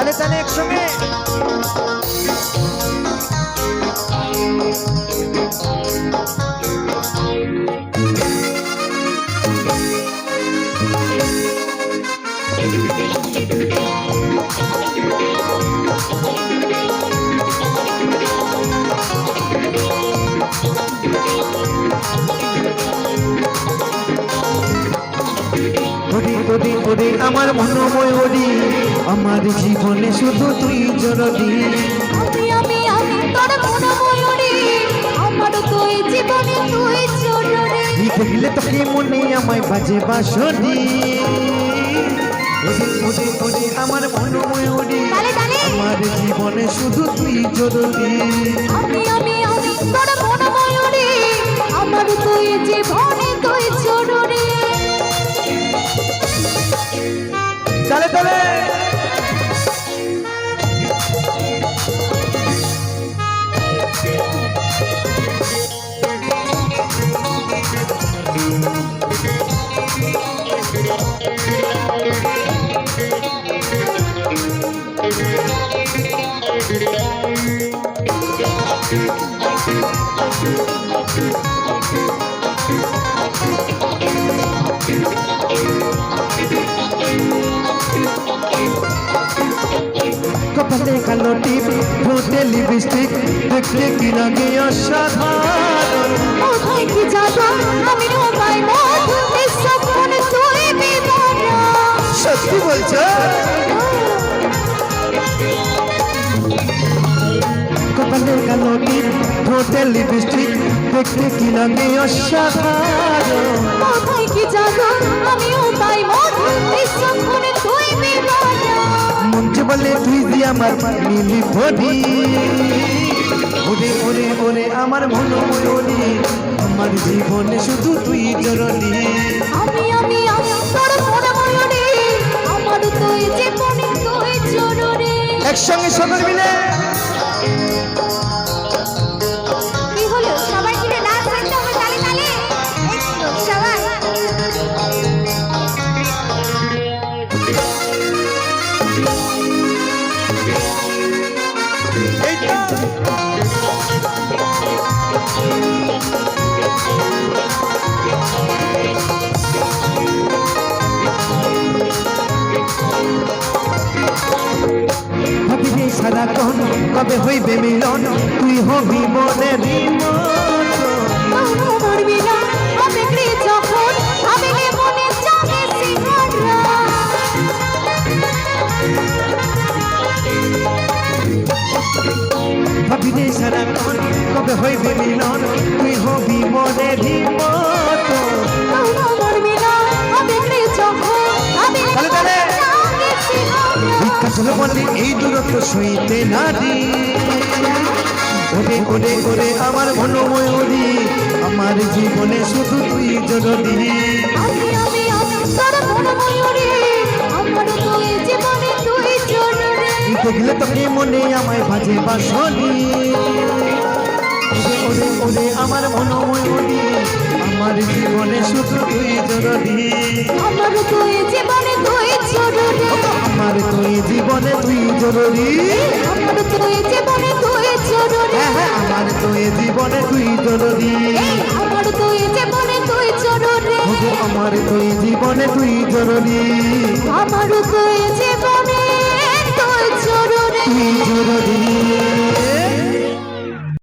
তালে তালে একসঙ্গে। ওরে আমার মনোময় ওরে আমার জীবনে শুধু তুই জরদি আমি আমি আমি তোর ময়ূরী আমার তুই জীবনে তুই চোরে দেখলে তোকে মনে আমায় বাজে বাসনি ওরে ওরে ওরে আমার আমার জীবনে শুধু তুই জরুরি। আমি আমি আমি তোর কপালে কালো টিপ ঠোঁটে লিপস্টিক দেখতে কি লাগে অসাধারণ। কোথায় কি যাব? আমিও পাই মধু নিঃসপন তুই বিবরণ সত্যি বলছো? কপালে কালো টিপ ঠোঁটে লিপস্টিক দেখতে কি লাগে অসাধারণ। কোথায় কি যাব? আমিও বলে ভিজি আমার মিলি ভরি ওরে ওরে ওরে আমার ভুল ময়ূরী আমার জীবনে শুধু তুই জরনি আমি আমি আমি তোর আমার তুই জীবনে তুই জরুরি একসঙ্গে সকল মিলে। সারাক্ষণ কবে হইবে মিলন? তুই হবি মনে মৌন ভাবি সারাক্ষণ কবে হইবে মিলন? তুই হবি মনে মৌন। জাগে বলে এই দূরত্ব সইতে নারী ওরে ওরে ওরে আমার মনোময়ূরী আমার জীবনে শুধু তুই জরুরি মনে আমায় বাজে বাসনি। ওরে ওরে আমার মনোময়ূরী আমার জীবনে শুধু তুই জরুরি আমার তুই জীবনে তুই জরুরি আমার তুই জীবনে তুই জরুরি আমার তুই জীবনে তুই জরুরি হ্যাঁ হ্যাঁ আমার তুই জীবনে তুই জরুরি আমার তুই জীবনে তুই জরুরি আমার তুই জীবনে তুই জরুরি আমার তুই চরণে। চরণে